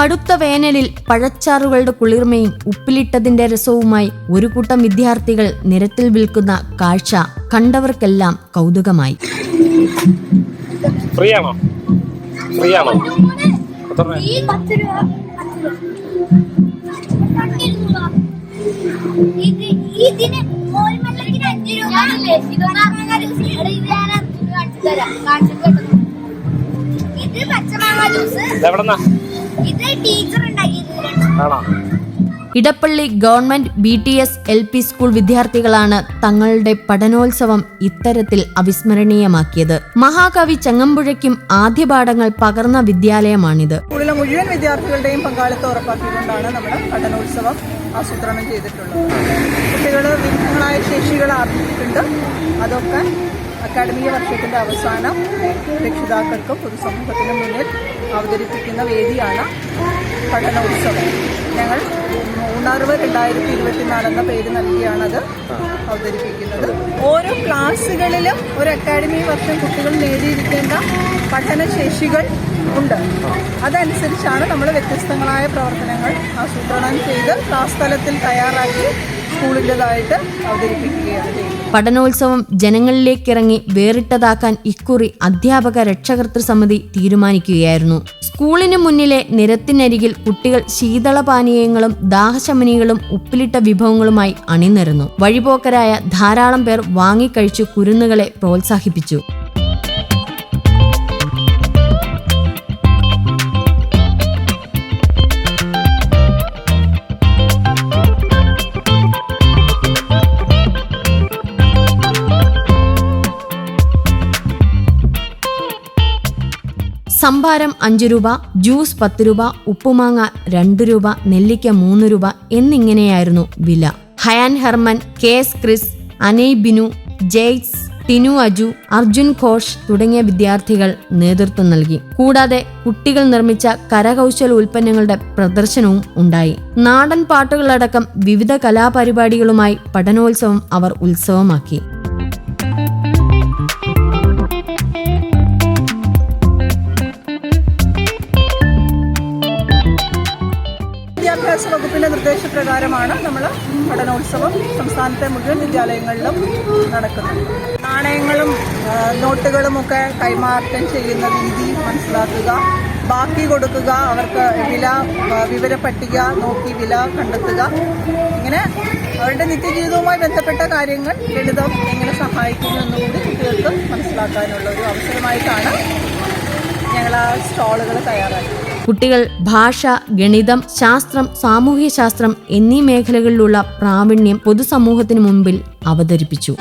കടുത്ത വേനലിൽ പഴച്ചാറുകളുടെ കുളിർമയും ഉപ്പിലിട്ടതിന്റെ രസവുമായി ഒരു കൂട്ടം വിദ്യാർത്ഥികൾ നിരത്തിൽ വിൽക്കുന്ന കാഴ്ച കണ്ടവർക്കെല്ലാം കൗതുകമായി. ഇതിന് അഞ്ച് രൂപ. ഇത് ഞാൻ അർജുന് കാണിച്ചു കേട്ടോ. ഇത് പച്ചമാങ്ങ ജ്യൂസ്. ഇത് ടീച്ചർ ഉണ്ടാക്കിയത് ആണോ? Edappally government B T S L P school വിദ്യാർത്ഥികളാണ് തങ്ങളുടെ പഠനോത്സവം ഇത്തരത്തിൽ അവിസ്മരണീയമാക്കിയത്. മഹാകവി ചങ്ങമ്പുഴയ്ക്കും ആദ്യ പാഠങ്ങൾ പകർന്ന വിദ്യാലയമാണിത്. സ്കൂളിലെ മുഴുവൻ വിദ്യാർത്ഥികളുടെയും പങ്കാളിത്തം ഉറപ്പാക്കിക്കൊണ്ടാണ് നമ്മുടെ പഠനോത്സവം ആസൂത്രണം ചെയ്തിട്ടുള്ളത്. കുട്ടികൾ ശേഷികൾ ആർജിച്ചിട്ടുണ്ട്. അതൊക്കെ അക്കാഡമിക വർഷത്തിന്റെ അവസാനം രക്ഷിതാക്കൾക്കും പൊതുസമൂഹത്തിനും മുന്നിൽ അവതരിപ്പിക്കുന്ന വേദിയാണ് പഠനോത്സവം. ഞങ്ങൾ മൂന്നറിവ് രണ്ടായിരത്തി ഇരുപത്തിനാല് എന്ന പേര് നൽകിയാണത് അവതരിപ്പിക്കുന്നത്. ഓരോ ക്ലാസ്സുകളിലും ഒരു അക്കാഡമി വർഷം കുട്ടികൾ നേടിയിരിക്കേണ്ട പഠനശേഷികൾ ഉണ്ട്. അതനുസരിച്ചാണ് നമ്മൾ വ്യത്യസ്തങ്ങളായ പ്രവർത്തനങ്ങൾ ആസൂത്രണം ചെയ്ത് ക്ലാസ് തലത്തിൽ തയ്യാറാക്കി സ്കൂളിന്റെതായിട്ട് അവതരിപ്പിക്കുകയാണ് ചെയ്യുന്നത്. പഠനോത്സവം ജനങ്ങളിലേക്കിറങ്ങി വേറിട്ടതാക്കാൻ ഇക്കുറി അധ്യാപക രക്ഷകർത്തൃ സമിതി തീരുമാനിക്കുകയായിരുന്നു. സ്കൂളിന് മുന്നിലെ നിരത്തിനരികിൽ കുട്ടികൾ ശീതളപാനീയങ്ങളും ദാഹശമനികളും ഉപ്പിലിട്ട വിഭവങ്ങളുമായി അണിനിരന്നു. വഴിപോക്കരായ ധാരാളം പേർ വാങ്ങിക്കഴിച്ചു കുരുന്നുകളെ പ്രോത്സാഹിപ്പിച്ചു. സംഭാരം അഞ്ചു രൂപ ജ്യൂസ് പത്ത് രൂപ ഉപ്പുമാങ്ങ രണ്ട് രൂപ നെല്ലിക്ക മൂന്ന് രൂപ എന്നിങ്ങനെയായിരുന്നു വില. Hayan Herman K S Chris Anai Binu Jaise Tinu Aju Arjun Ghosh തുടങ്ങിയ വിദ്യാർത്ഥികൾ നേതൃത്വം നൽകി. കൂടാതെ കുട്ടികൾ നിർമ്മിച്ച കരകൗശല ഉൽപ്പന്നങ്ങളുടെ പ്രദർശനവും ഉണ്ടായി. നാടൻ പാട്ടുകളടക്കം വിവിധ കലാപരിപാടികളുമായി പഠനോത്സവം അവർ ഉത്സവമാക്കി. വിദ്യാഭ്യാസ വകുപ്പിന്റെ നിർദ്ദേശപ്രകാരമാണ് നമ്മൾ പഠനോത്സവം സംസ്ഥാനത്തെ മുഴുവൻ വിദ്യാലയങ്ങളിലും നടക്കുന്നത്. നാണയങ്ങളും നോട്ടുകളും ഒക്കെ കൈമാറ്റം ചെയ്യുന്ന രീതി മനസ്സിലാക്കുക. ബാക്കി കൊടുക്കുക അവർക്ക് വില വിവരപ്പട്ടിക വിവര പട്ടിക നോക്കി വില കണ്ടെത്തുക. ഇങ്ങനെ അവരുടെ നിത്യജീവിതവുമായി ബന്ധപ്പെട്ട കാര്യങ്ങൾ ലളിതം എങ്ങനെ സഹായിക്കുന്നു എന്നുകൂടി കുട്ടികൾക്ക് മനസ്സിലാക്കാനുള്ള ഒരു അവസരമായിട്ടാണ് ഞങ്ങൾ ആ സ്റ്റോളുകൾ തയ്യാറാക്കിയത്. കുട്ടികൾ ഭാഷ ഗണിതം ശാസ്ത്രം സാമൂഹ്യശാസ്ത്രം എന്നീ മേഖലകളിലുള്ള പ്രാവീണ്യം പൊതുസമൂഹത്തിനു മുമ്പിൽ അവതരിപ്പിച്ചു.